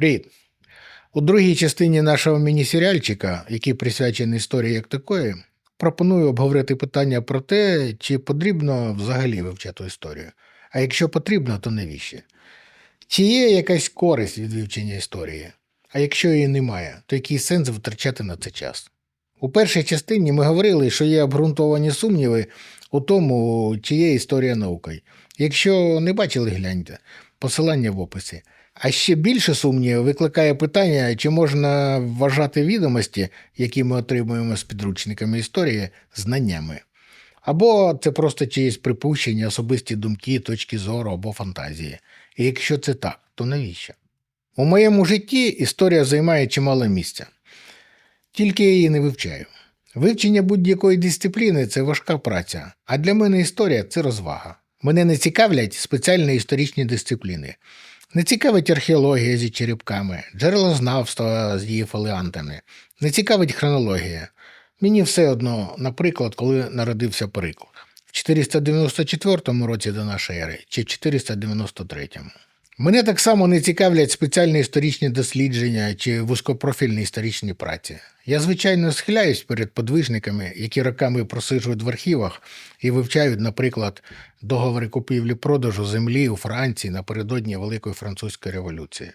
Привіт! У другій частині нашого міні-серіальчика, який присвячений історії як такої, пропоную обговорити питання про те, чи потрібно взагалі вивчати історію. А якщо потрібно, то навіщо? Чи є якась користь від вивчення історії? А якщо її немає, то який сенс витрачати на це час? У першій частині ми говорили, що є обґрунтовані сумніви у тому, чи є історія наукою. Якщо не бачили, гляньте, посилання в описі. А ще більше сумнівів викликає питання, чи можна вважати відомості, які ми отримуємо з підручниками історії, знаннями. Або це просто чиїсь припущення, особисті думки, точки зору або фантазії. І якщо це так, то навіщо? У моєму житті історія займає чимало місця. Тільки я її не вивчаю. Вивчення будь-якої дисципліни це важка праця, а для мене історія це розвага. Мене не цікавлять спеціальні історичні дисципліни. Не цікавить археологія зі черепками, джерелознавство з її фоліантами, не цікавить хронологія. Мені все одно, наприклад, коли народився Перикл. В 494 році до нашої ери чи в 493. Мене так само не цікавлять спеціальні історичні дослідження чи вузькопрофільні історичні праці. Я, звичайно, схиляюсь перед подвижниками, які роками просиджують в архівах і вивчають, наприклад, договори купівлі-продажу землі у Франції напередодні Великої французької революції.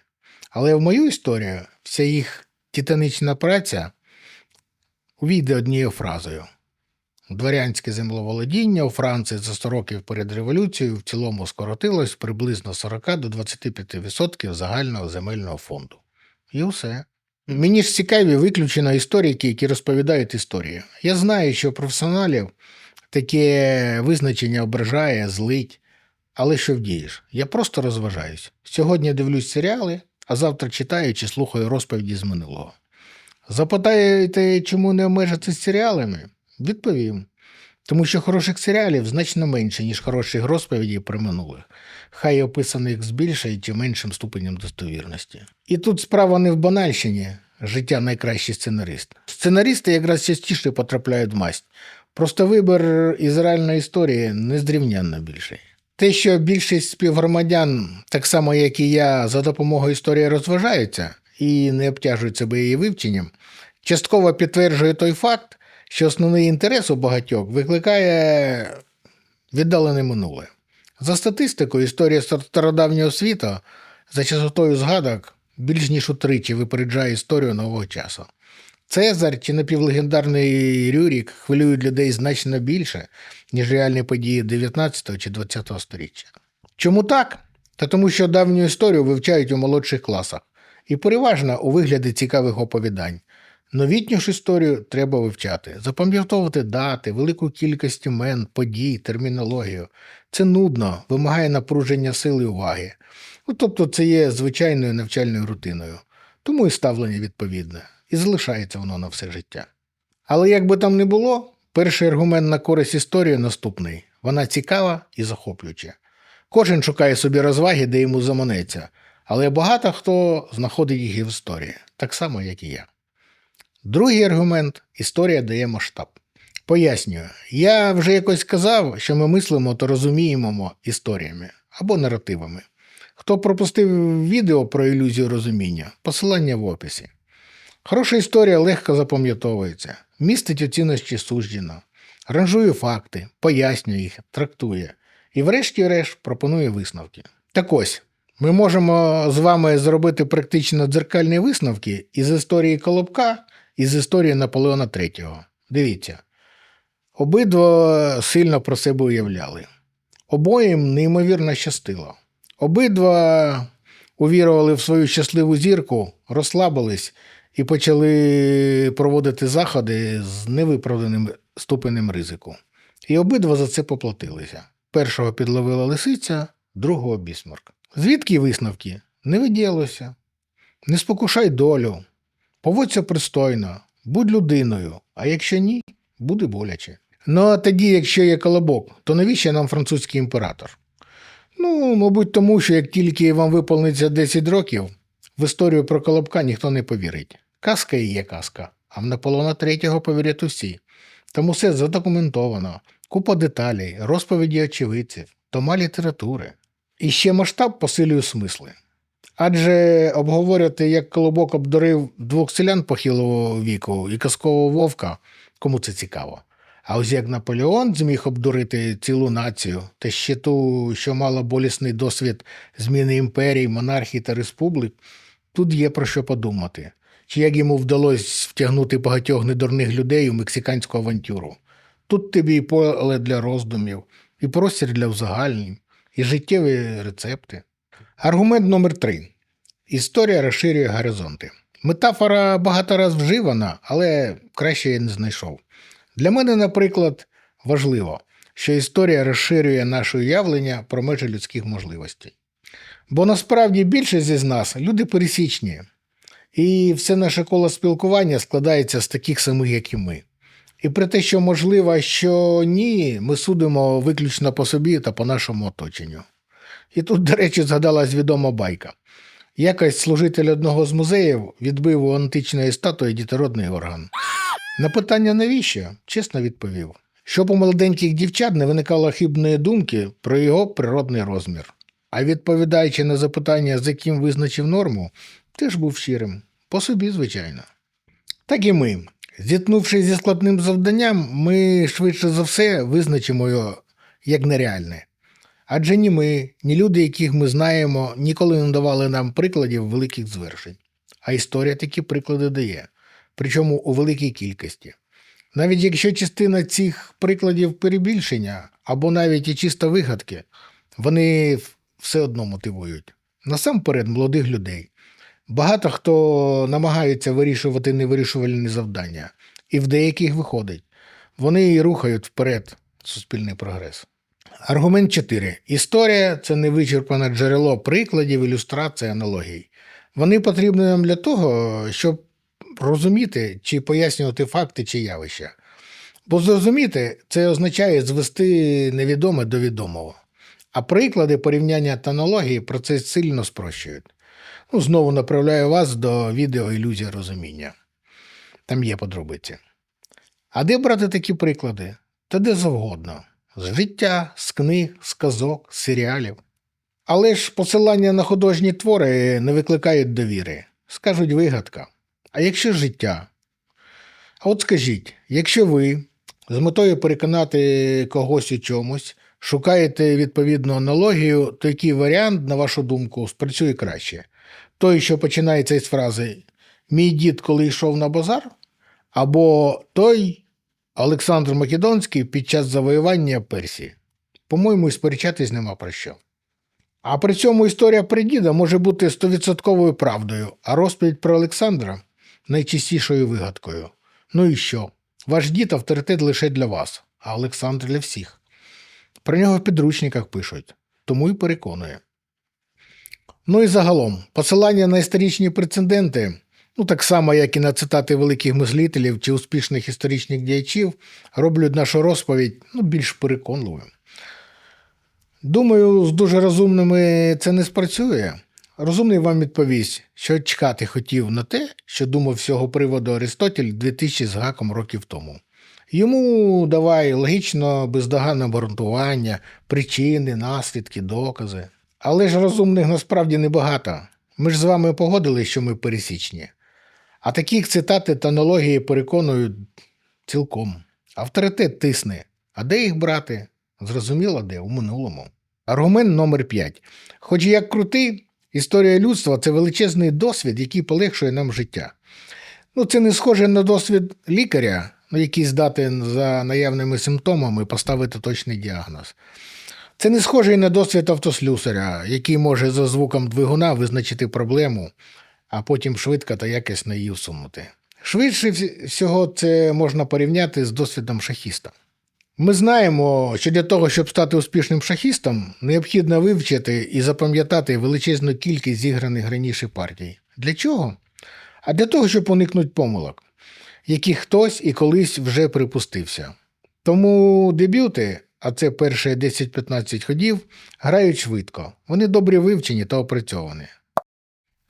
Але в мою історію вся їх титанічна праця увійде однією фразою. Дворянське землеволодіння у Франції за 100 років перед революцією в цілому скоротилось приблизно 40 до 25% загального земельного фонду. І все. Мені ж цікаві виключено історики, які розповідають історію. Я знаю, що професіоналів таке визначення ображає, злить. Але що вдієш? Я просто розважаюсь. Сьогодні дивлюсь серіали, а завтра читаю чи слухаю розповіді з минулого. Запитаєте, чому не обмежитися серіалами? Відповім. Тому що хороших серіалів значно менше, ніж хороших розповідей про минулих, хай описаних з більшою чи меншим ступенем достовірності. І тут справа не в банальщині життя найкращий сценарист. Сценаристи якраз частіше потрапляють в масть. Просто вибір із реальної історії незрівнянно більший. Те, що більшість співгромадян, так само як і я, за допомогою історії розважаються і не обтяжують себе її вивченням, частково підтверджує той факт, що основний інтерес у багатьох викликає віддалене минуле. За статистикою, історія стародавнього світу за частотою згадок більш ніж утричі випереджає історію нового часу. Цезар чи напівлегендарний Рюрік хвилюють людей значно більше, ніж реальні події 19 чи 20 століття. Чому так? Та тому, що давню історію вивчають у молодших класах, і переважно у вигляді цікавих оповідань. Новітню ж історію треба вивчати, запам'ятовувати дати, велику кількість імен, подій, термінологію. Це нудно, вимагає напруження сили і уваги. Ну, тобто це є звичайною навчальною рутиною, тому і ставлення відповідне, і залишається воно на все життя. Але як би там не було, перший аргумент на користь історії наступний вона цікава і захоплююча. Кожен шукає собі розваги, де йому заманеться, але багато хто знаходить їх в історії, так само, як і я. Другий аргумент історія дає масштаб. Пояснюю, я вже якось сказав, що ми мислимо та розуміємо історіями або наративами. Хто пропустив відео про ілюзію розуміння, посилання в описі. Хороша історія легко запам'ятовується, містить оцінності суджено, ранжує факти, пояснює їх, трактує і, врешті-решт, пропонує висновки. Так ось, ми можемо з вами зробити практично дзеркальні висновки із історії Колобка і з історії Наполеона III. Дивіться. Обидва сильно про себе уявляли. Обоїм неймовірно щастило. Обидва увірували в свою щасливу зірку, розслабились і почали проводити заходи з невиправданим ступенем ризику. І обидва за це поплатилися. Першого підловила лисиця, другого бісмарк. Звідки висновки? Не виділося. Не спокушай долю, поводься пристойно, будь людиною, а якщо ні, буде боляче. Ну а тоді, якщо є колобок, то навіщо нам французький імператор? Ну, мабуть, тому що як тільки вам виповниться 10 років, в історію про колобка ніхто не повірить. Казка і є казка, а в Наполеона III повірять усі. Тому все задокументовано, купа деталей, розповіді очевидців, тома літератури. І ще масштаб посилює смисли. Адже обговорювати, як Колобок обдурив двох селян похилого віку і казкового вовка, кому це цікаво. А ось як Наполеон зміг обдурити цілу націю, та ще ту, що мала болісний досвід зміни імперій, монархій та республік, тут є про що подумати. Чи як йому вдалося втягнути багатьох недурних людей у мексиканську авантюру. Тут тобі і поле для роздумів, і простір для узагальнень, і життєві рецепти. Аргумент номер три. Історія розширює горизонти. Метафора багато раз вживана, але краще я не знайшов. Для мене, наприклад, важливо, що історія розширює наше уявлення про межі людських можливостей. Бо насправді більшість із нас люди пересічні, і все наше коло спілкування складається з таких самих, як і ми. І про те, що можливо, що ні, ми судимо виключно по собі та по нашому оточенню. І тут, до речі, згадалась відома байка. Якось служитель одного з музеїв відбив у античної статуї дітородний орган. На питання навіщо? чесно відповів, щоб у молоденьких дівчат не виникало хибної думки про його природний розмір. А відповідаючи на запитання, з яким визначив норму, теж був щирим. По собі, звичайно. Так і ми. Зіткнувшись зі складним завданням, ми швидше за все визначимо його як нереальне. Адже ні ми, ні люди, яких ми знаємо, ніколи не давали нам прикладів великих звершень. А історія такі приклади дає, причому у великій кількості. Навіть якщо частина цих прикладів перебільшення або навіть і чисто вигадки, вони все одно мотивують. Насамперед, молодих людей. Багато хто намагається вирішувати невирішувальні завдання, і в деяких виходить. Вони і рухають вперед суспільний прогрес. Аргумент 4. Історія це невичерпане джерело прикладів, ілюстрацій, аналогій. Вони потрібні нам для того, щоб розуміти чи пояснювати факти чи явища. Бо зрозуміти це означає звести невідоме до відомого. А приклади порівняння та аналогії процес сильно спрощують. Ну, знову направляю вас до відео ілюзія розуміння. Там є подробиці. А де брати такі приклади? Та де завгодно. З життя, з книг, з казок, з серіалів. Але ж посилання на художні твори не викликають довіри. Скажуть вигадка. А якщо життя? А от скажіть, якщо ви з метою переконати когось у чомусь, шукаєте відповідну аналогію, то який варіант, на вашу думку, спрацює краще? Той, що починається із фрази Мій дід, коли йшов на базар, або той Олександр Македонський під час завоювання Персії. По-моєму, сперечатись нема про що. А при цьому історія про діда може бути стовідсотковою правдою, а розповідь про Олександра найчастішою вигадкою. Ну і що? Ваш дід авторитет лише для вас, а Олександр для всіх. Про нього в підручниках пишуть, тому і переконує. Ну і загалом, посилання на історичні прецеденти, ну так само, як і на цитати великих мислителів чи успішних історичних діячів, роблять нашу розповідь ну, більш переконливою. Думаю, з дуже розумними це не спрацює. Розумний вам відповість, що чекати хотів на те, що думав з цього приводу Аристотель 2000 з гаком років тому. Йому давай логічно бездоганне обґрунтування, причини, наслідки, докази. Але ж розумних насправді небагато. Ми ж з вами погодили, що ми пересічні. А таких цитати та аналогії переконують цілком. Авторитет тисне. А де їх брати? Зрозуміло, де у минулому. Аргумент номер 5. Хоч як крутий, історія людства це величезний досвід, який полегшує нам життя. Ну, це не схоже на досвід лікаря, ну, який здатен за наявними симптомами поставити точний діагноз. Це не схоже і на досвід автослюсаря, який може за звуком двигуна визначити проблему, а потім швидко та якісно її усунути. Швидше всього це можна порівняти з досвідом шахіста. Ми знаємо, що для того, щоб стати успішним шахістом, необхідно вивчити і запам'ятати величезну кількість зіграних раніше партій. Для чого? А для того, щоб уникнути помилок, які хтось і колись вже припустився. Тому дебюти, а це перші 10-15 ходів, грають швидко. Вони добре вивчені та опрацьовані.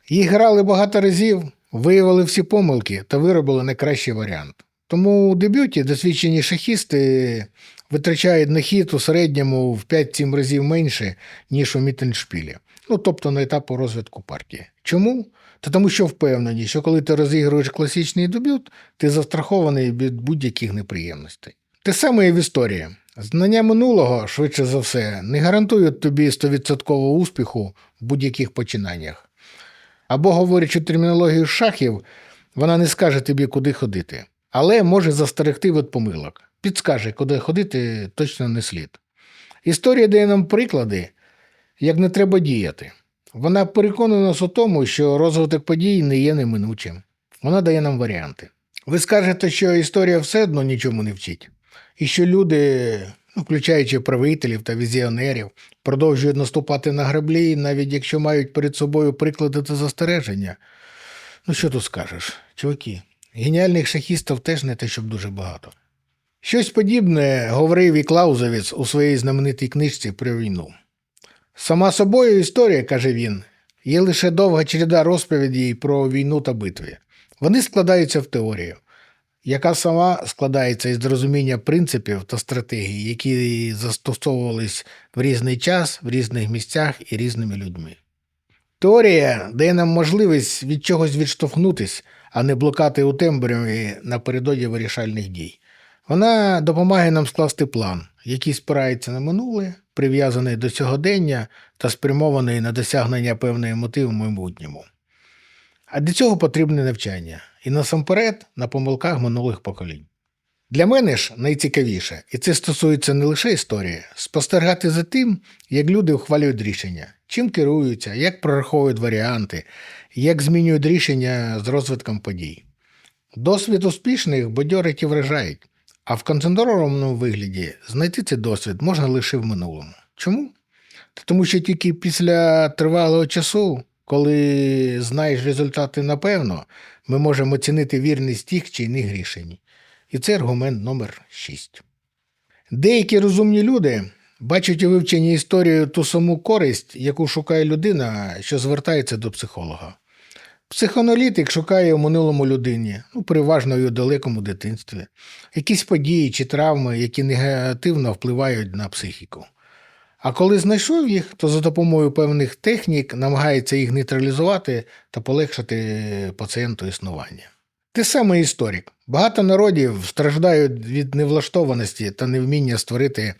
Їх грали багато разів, виявили всі помилки та виробили найкращий варіант. Тому у дебюті досвідчені шахісти витрачають на хід у середньому в 5-7 разів менше, ніж у мітеншпілі. Ну, тобто на етапу розвитку партії. Чому? Та тому що впевнені, що коли ти розігруєш класичний дебют, ти застрахований від будь-яких неприємностей. Те саме і в історії. Знання минулого, швидше за все, не гарантують тобі 100% успіху в будь-яких починаннях. Або, говорячи термінологію шахів, вона не скаже тобі, куди ходити, але може застерегти від помилок. Підскаже, куди ходити точно не слід. Історія дає нам приклади, як не треба діяти. Вона переконує нас у тому, що розвиток подій не є неминучим. Вона дає нам варіанти. Ви скажете, що історія все одно нічому не вчить, і що люди, ну, включаючи правителів та візіонерів, продовжують наступати на граблі, навіть якщо мають перед собою приклади та застереження. Ну, що тут скажеш, чуваки? Геніальних шахістів теж не те, щоб дуже багато. Щось подібне говорив і Клаузевіц у своїй знаменитій книжці про війну. Сама собою історія, каже він, є лише довга череда розповідей про війну та битви. Вони складаються в теорію, яка сама складається із розуміння принципів та стратегій, які застосовувались в різний час, в різних місцях і різними людьми. Теорія дає нам можливість від чогось відштовхнутись, а не блукати у тембряві напередодні вирішальних дій. Вона допомагає нам скласти план, який спирається на минуле, прив'язаний до сьогодення та спрямований на досягнення певної мети в майбутньому. А для цього потрібне навчання і насамперед на помилках минулих поколінь. Для мене ж найцікавіше, і це стосується не лише історії, спостерігати за тим, як люди ухвалюють рішення, чим керуються, як прораховують варіанти, як змінюють рішення з розвитком подій. Досвід успішних бадьорить і вражають, а в концентрованому вигляді знайти цей досвід можна лише в минулому. Чому? Тому що тільки після тривалого часу, коли знаєш результати напевно, ми можемо оцінити вірність тих чи інших рішень. І це аргумент номер 6. Деякі розумні люди бачать у вивченні історії ту саму користь, яку шукає людина, що звертається до психолога. Психоаналітик шукає у минулому людині, ну, переважно і у далекому дитинстві, якісь події чи травми, які негативно впливають на психіку. А коли знайшов їх, то за допомогою певних технік намагається їх нейтралізувати та полегшити пацієнту існування. Те саме історик. Багато народів страждають від невлаштованості та невміння створити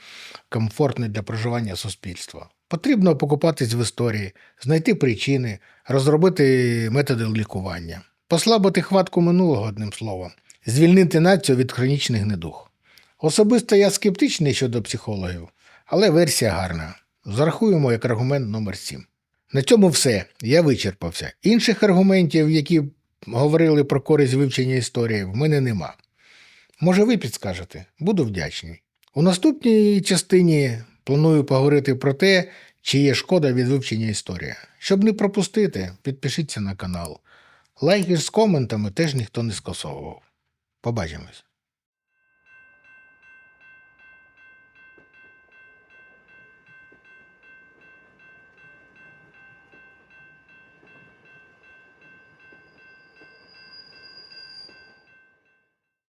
комфортне для проживання суспільство. Потрібно покупатись в історії, знайти причини, розробити методи лікування, послабити хватку минулого одним словом, звільнити націю від хронічних недуг. Особисто я скептичний щодо психологів, але версія гарна. Зарахуємо як аргумент номер 7. На цьому все. Я вичерпався. Інших аргументів, які говорили про користь вивчення історії, в мене нема. Може, ви підскажете? Буду вдячний. У наступній частині планую поговорити про те, чи є шкода від вивчення історії. Щоб не пропустити, підпишіться на канал. Лайки з коментами теж ніхто не скасовував. Побачимось.